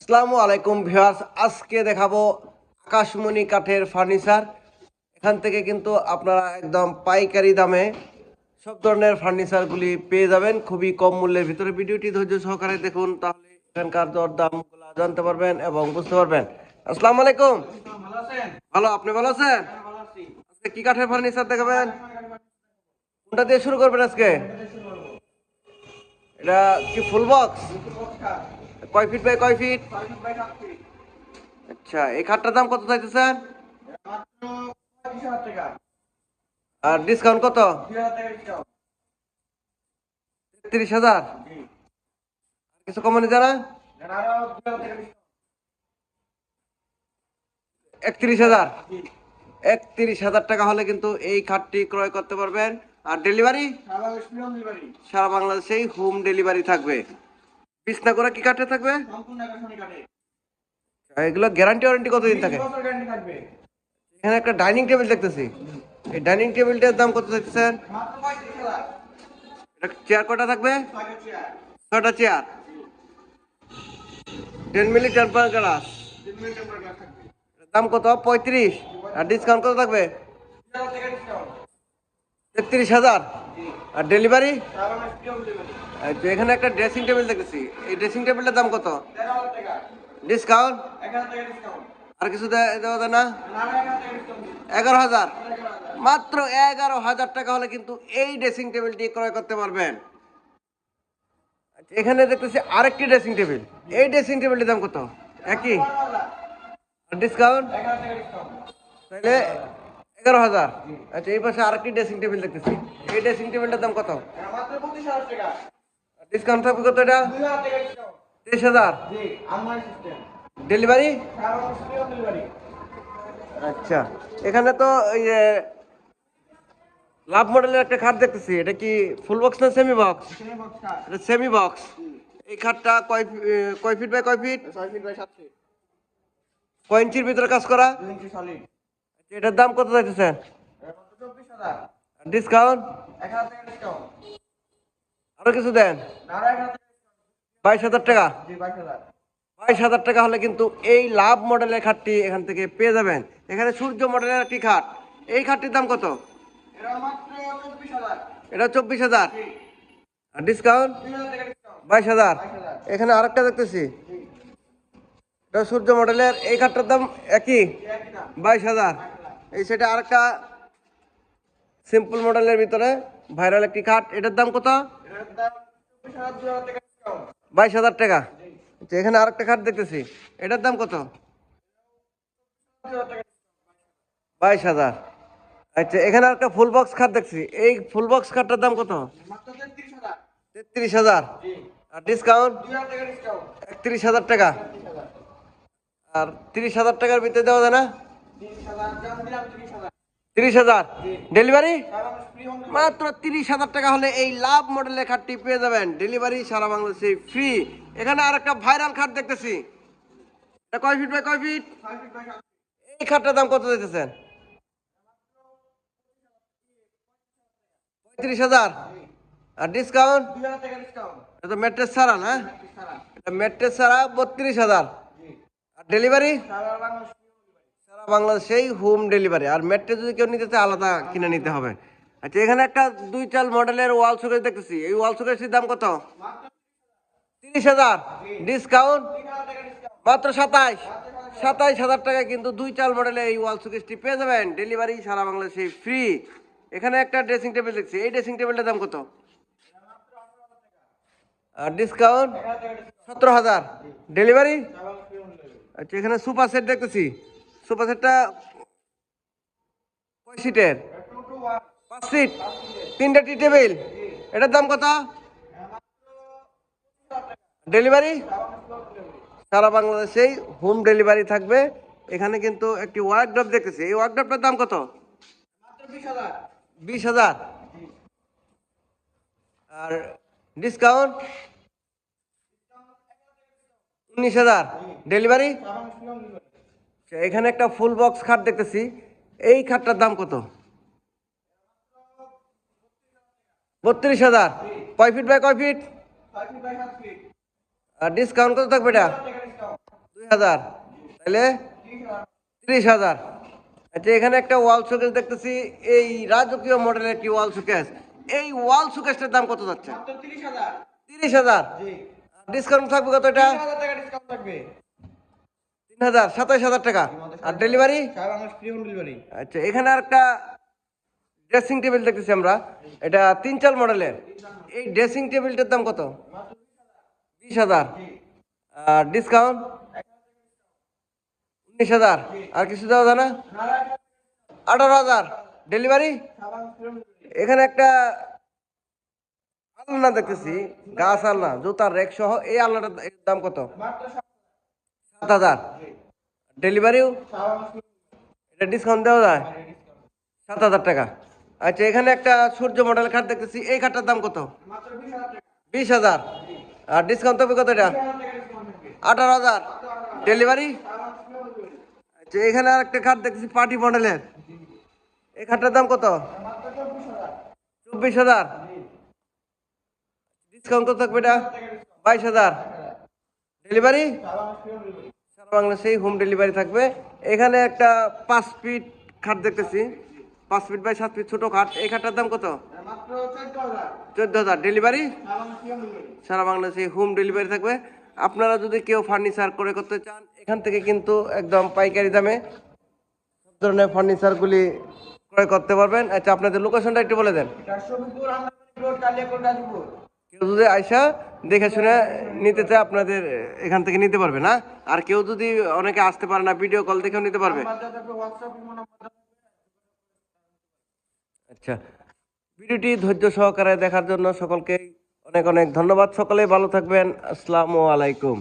আসসালামু আলাইকুম ভিউয়ার্স, আজকে দেখাবো আকাশমণি কাঠের ফার্নিচার। এখান থেকে কিন্তু আপনারা একদম পাইকারি দামে সব ধরনের ফার্নিচারগুলি পেয়ে যাবেন, খুবই কম মূল্যের ভিতরে। ভিডিওটি ধৈর্য সহকারে দেখুন, তাহলে এখানকার দর দামগুলো জানতে পারবেন এবং বুঝতে পারবেন। আসসালামু আলাইকুম। ভালো, আপনি ভালো আছেন? কি কাঠের ফার্নিচার দেখাবেন? কোনটা দিয়ে শুরু করবেন আজকে? এটা কি ফুল বক্স? কয় ফিট বাই কয় ফিট? আচ্ছা এই খাটটার দাম কত চাইতেছেন? আর ডিসকাউন্ট কত? তিরিশ হাজার? কিছু কমানি জানা একত্রিশ হাজার। একত্রিশ হাজার টাকা হলে কিন্তু এই খাটটি ক্রয় করতে পারবেন। আর ডেলিভারি সারা বাংলাদেশেই হোম ডেলিভারি থাকবে। বিছনা করে কি কাঠে থাকবে? এগুলো গ্যারান্টি ওয়ারেন্টি কতদিন থাকে? এখানে একটা ডাইনিং টেবিল দেখতেছি। এই ডাইনিং টেবিলটার দাম কত চাইতেছেন এটা চেয়ার কটা থাকবে? ছটা chair ten milli ten per glass দাম কত? পঁয়ত্রিশ। আর ডিসকাউন্ট কত থাকবে? তেত্রিশ হাজার। আর ডেলিভারি আচ্ছা এখানে একটা ড্রেসিং টেবিল দেখতেছি। এই ড্রেসিং টেবিলটার দাম কত? ডিসকাউন্ট আর কিছু দেওয়া যায় না? এগারো হাজার। মাত্র এগারো হাজার টাকা হলে কিন্তু এই ড্রেসিং টেবিলটি ক্রয় করতে পারবেন। এখানে দেখতেছি আরেকটি ড্রেসিং টেবিল এই ড্রেসিং টেবিলটির দাম কত? একই? ডিসকাউন্ট তাহলে এগারো হাজার। আচ্ছা এই পাশে আরেকটি ড্রেসিং টেবিল দেখতেছি। এই ড্রেসিং টেবিলটার দাম কত? ডিসকাউন্ট থাকবে কত এটা? তেইশ হাজার? ডেলিভারি আচ্ছা এখানে তো ওই লাভ মডেলের একটা খাট দেখতেছি। এটা কি ফুল বক্স না সেমি বক্স এটা সেমি বক্স এই খাটটা কয় কয় ফিট বাই কয় ফিট কয় ইঞ্চির ভিতরে কাজ করা? আচ্ছা, এটার দাম কত চাইতেছেন ডিসকাউন্ট আরও কিছু দেন? বাইশ হাজার টাকা? বাইশ হাজার টাকা হলে কিন্তু এই লাভ মডেলের খাটটি এখান থেকে পেয়ে যাবেন। এখানে সূর্য মডেলের একটি খাট। এই খাটটির দাম কত? এটা চব্বিশ হাজার। আর ডিসকাউন্ট বাইশ হাজার। এখানে আরেকটা দেখতেছি। এটা সূর্য মডেলের। এই খাটটার দাম একই? বাইশ হাজার। এই সেটা আরেকটা সিম্পল মডেলের ভিতরে ভাইরাল একটি খাট। এটার দাম কত? বাইশ হাজার টাকা। আচ্ছা, এখানে আরেকটা খাট দেখতেছি। এটার দাম কত? বাইশ হাজার। আচ্ছা এখানে আরেকটা ফুল বক্স খাট দেখছি এই ফুল বক্স খাটটার দাম কত? তেত্রিশ হাজার। আর ডিসকাউন্ট একত্রিশ হাজার টাকা। আর তিরিশ হাজার টাকার ভিতরে দেওয়া যায় না? তিরিশ হাজার। ডেলিভারি মাত্র তিরিশ হাজার টাকা হলে এই লাভ মডেলের খাটটি পেয়ে যাবেন। ডেলিভারি সারা বাংলাদেশে ফ্রি এখানে আর একটা ভাইরাল খাট দেখতেছি। কয় ফিট বাই কয় ফিট এই খাটটার দাম কত দিতেছেন পঁয়ত্রিশ হাজার। আর ডিসকাউন্ট এটা ম্যাট্রেস ছাড়া না? এটা ম্যাট্রেস ছাড়া বত্রিশ হাজার। আর ডেলিভারি বাংলাদেশেই হোম ডেলিভারি আর ম্যাট্রেস যদি কেউ নিতে চায়, আলাদা কিনে নিতে হবে। আচ্ছা এখানে একটা দুই চাল মডেলের ওয়াল সুকেশ দেখতেছি। এই ওয়াল সুকেশের দাম কত? তিরিশ হাজার। ডিসকাউন্ট মাত্র সাতাইশ। সাতাইশ হাজার টাকা কিন্তু দুই চাল মডেলের এই ওয়াল সুকেশটি পেয়ে যাবেন। ডেলিভারি সারা বাংলাদেশে ফ্রি এখানে একটা ড্রেসিং টেবিল দেখছি। এই ড্রেসিং টেবিলটার দাম কত? আর ডিসকাউন্ট সতেরো হাজার। ডেলিভারি আচ্ছা এখানে সুপার সেট দেখতেছি। সুপার সেটটা কয় সিটের। পাঁচ সিট, তিনটা টি টেবিল। এটার দাম কত? ডেলিভারি? সারা বাংলাদেশেই হোম ডেলিভারি থাকবে। এখানে কিন্তু একটি ওয়ার্কড্রপ দেখতেছি। এই ওয়ার্কড্রপটার দাম কত? বিশ হাজার। আর ডিসকাউন্ট? উনিশ হাজার। ডেলিভারি? এখানে একটা ফুল বক্স খাট দেখতেছি। এই খাটটার দাম কত? বত্রিশ হাজার। কয় ফিট বাই কয় ফিট? আর ডিসকাউন্ট কত থাকবে এটা? দুই হাজার। তাহলে তিরিশ হাজার। আচ্ছা এখানে একটা ওয়াল শোকেস দেখতেছি। এই রাজকীয় মডেলের একটি ওয়াল শোকেস। এই ওয়াল শোকেসটার দাম কত যাচ্ছে? মাত্র তিরিশ হাজার। তিরিশ হাজার। ডিসকাউন্ট থাকবে কত এটা তিরিশ হাজার টাকা ডিসকাউন্ট থাকবে তিন হাজার সাতাইশ হাজার টাকা। আর ডেলিভারি আচ্ছা এখানে আর একটা ড্রেসিং টেবিল দেখতেছি আমরা। এটা তিন চাল মডেলের। এই ড্রেসিং টেবিলটার দাম কত? বিশ হাজার। আর ডিসকাউন্ট উনিশ হাজার। আর কিছু দেওয়া যায় না? আঠারো হাজার। ডেলিভারি এখানে একটা আলনা দেখতেছি গাছ আলনা জুতার রেক সহ এই আলনাটার দাম কত? সাত হাজার ডেলিভারিও এটা ডিসকাউন্ট দেওয়া যায়? সাত হাজার টাকা। আচ্ছা এখানে একটা সূর্য মডেল খাট দেখতেছি। এই খাটটার দাম কত? বিশ হাজার। আর ডিসকাউন্ট তবে কত এটা? আঠারো হাজার। ডেলিভারি আচ্ছা এখানে আর একটা খাট দেখতেছি পার্টি মডেলের এই খাটটার দাম কত? চব্বিশ হাজার। ডিসকাউন্ট কত থাকবে এটা? বাইশ হাজার। ডেলিভারি সারা বাংলাদেশেই হোম ডেলিভারি থাকবে। এখানে একটা পাঁচ ফিট খাট দেখতেছি। পাঁচ ফিট বাই সাত ফিট ছোট খাট। এই খাটটার দাম কত? চোদ্দ হাজার। ডেলিভারি সারা বাংলাদেশে হোম ডেলিভারি থাকবে। আপনারা যদি কেউ ফার্নিচার করে করতে চান, এখান থেকে কিন্তু একদম পাইকারি দামে সব ধরনের ফার্নিচারগুলি ক্রয় করতে পারবেন। আচ্ছা আপনাদের লোকেশনটা একটু বলে দেন। কেউ যদি আইসা দেখে শুনে নিতে চায়, আপনাদের এখান থেকে নিতে পারবে না। আর কেউ যদি অনেকে আসতে পারে না ভিডিও কল দেখেও নিতে পারবে। আচ্ছা ভিডিওটি ধৈর্য সহকারে দেখার জন্য সকলকে অনেক অনেক ধন্যবাদ। সকলে ভালো থাকবেন। আসসালামু আলাইকুম।